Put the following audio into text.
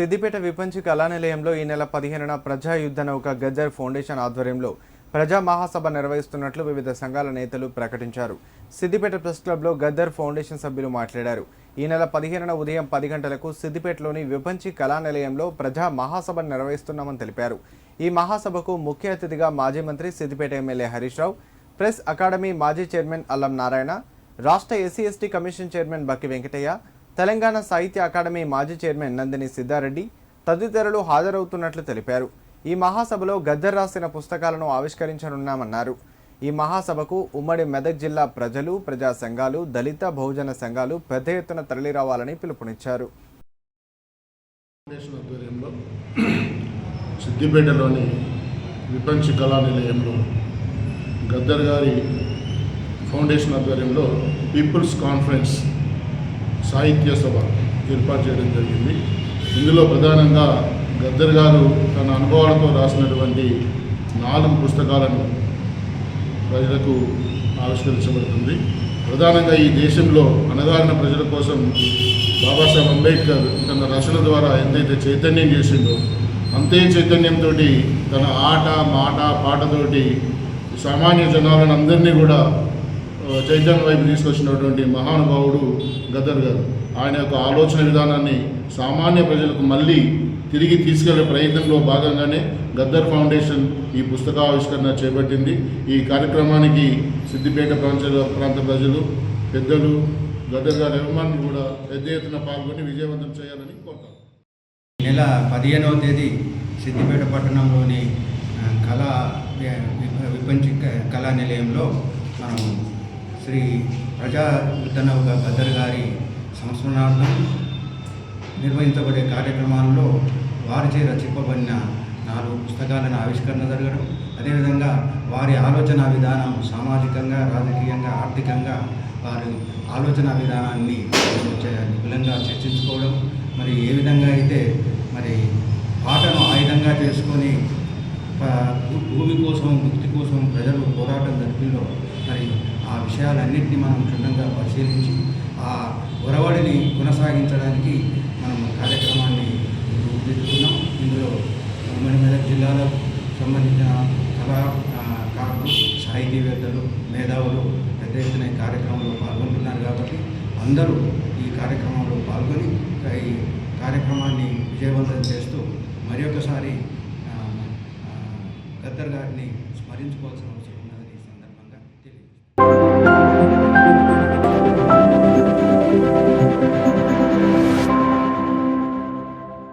సిద్దిపేట విపంచి కళానిలయంలో ఈ నెల పదిహేనున ప్రజా యుద్ధ నౌక గజ్జర్ ఫౌండేషన్ ఆధ్వర్యంలో ప్రజా మహాసభ నిర్వహిస్తున్నట్లు వివిధ సంఘాల నేతలు ప్రకటించారు. సిద్దిపేట ప్రెస్ క్లబ్లో గద్దర్ ఫౌండేషన్ సభ్యులు మాట్లాడారు. ఈ నెల పదిహేనున ఉదయం పది గంటలకు సిద్దిపేటలోని విపంచి కళానిలయంలో ప్రజా మహాసభ నిర్వహిస్తున్నామని తెలిపారు. ఈ మహాసభకు ముఖ్య అతిథిగా మాజీ మంత్రి Siddipet MLA Harish Rao press academy మాజీ చైర్మన్ అల్లం నారాయణ రాష్ట్ర SC ST commission chairman Bakki Venkataiah Telangana సాహిత్య అకాడమీ మాజీ చైర్మన్ నందిని సిద్ధారెడ్డి తదితరులు హాజరవుతున్నట్లు తెలిపారు. ఈ మహాసభలో గద్దర్ రాసిన పుస్తకాలను ఆవిష్కరించనున్నామన్నారు. ఈ మహాసభకు ఉమ్మడి మెదక్ జిల్లా ప్రజలు ప్రజా సంఘాలు దళిత బహుజన సంఘాలు పెద్ద ఎత్తున తరలిరావాలని పిలుపునిచ్చారు. సిద్దిపేటలోని విపంచి కళా నిలయంలో గద్దర్ గారి ఫౌండేషన్ ఆధ్వర్యంలో పీపుల్స్ కాన్ఫరెన్స్ సాహిత్య సభ ఏర్పాటు చేయడం జరిగింది. ఇందులో ప్రధానంగా గద్దర్ గారు తన అనుభవాలతో రాసినటువంటి నాలుగు పుస్తకాలను ప్రజలకు ఆవిష్కరించబడుతుంది. ప్రధానంగా ఈ దేశంలో అణగారిన ప్రజల కోసం బాబాసాహెబ్ అంబేద్కర్ తన రచన ద్వారా ఎంతైతే చైతన్యం చేసిందో అంతే చైతన్యంతో తన ఆట మాట పాటతోటి సామాన్య జనాలను అందరినీ కూడా చైతన్యం వైపు తీసుకొచ్చినటువంటి మహానుభావుడు గద్దర్ గారు. ఆయన యొక్క ఆలోచన విధానాన్ని సామాన్య ప్రజలకు మళ్ళీ తిరిగి తీసుకెళ్ళే ప్రయత్నంలో భాగంగానే గద్దర్ ఫౌండేషన్ ఈ పుస్తకావిష్కరణ చేపట్టింది. ఈ కార్యక్రమానికి సిద్దిపేట ప్రాంత ప్రాంత ప్రజలు పెద్దలు గద్దర్ గారి అభిమానులు కూడా పెద్ద ఎత్తున పాల్గొని విజయవంతం చేయాలని కోరుతాను ఈ నెల పదిహేనవ తేదీ సిద్దిపేట పట్టణంలోని కళా వి- విపంచి కళా నిలయంలో మనం శ్రీ ప్రజా యుద్ధనౌక గద్దర్ గారి సంస్మరణార్థం నిర్వహించబడే కార్యక్రమాల్లో వారిచే రచింపబడిన నాలుగు పుస్తకాలను ఆవిష్కరణ జరగడం అదేవిధంగా వారి ఆలోచన విధానం సామాజికంగా రాజకీయంగా ఆర్థికంగా వారి ఆలోచన విధానాన్ని చ- విపులంగా చర్చించుకోవడం మరి ఏ విధంగా అయితే మరి పాటను ఆయుధంగా చేసుకొని భూమి కోసం ముక్తి కోసం ప్రజలు పోరాటం జరిపిలో మరి ఆ విషయాలన్నింటినీ మనం క్షుణ్ణంగా పరిశీలించి ఆ ఒరవడిని కొనసాగించడానికి మనం కార్యక్రమాన్ని రూపుదిద్దుకున్నాం ఇందులో ఉమ్మడి మెదక్ జిల్లాలో సంబంధించిన కళా ఆ, సాహితీవేత్తలు మేధావులు పెద్ద ఎత్తున ఈ కార్యక్రమంలో పాల్గొంటున్నారు కాబట్టి అందరూ ఈ కార్యక్రమంలో పాల్గొని ఈ కార్యక్రమాన్ని విజయవంతం చేస్తూ మరి ఒకసారి గద్దర్ గారిని స్మరించుకోవాల్సిన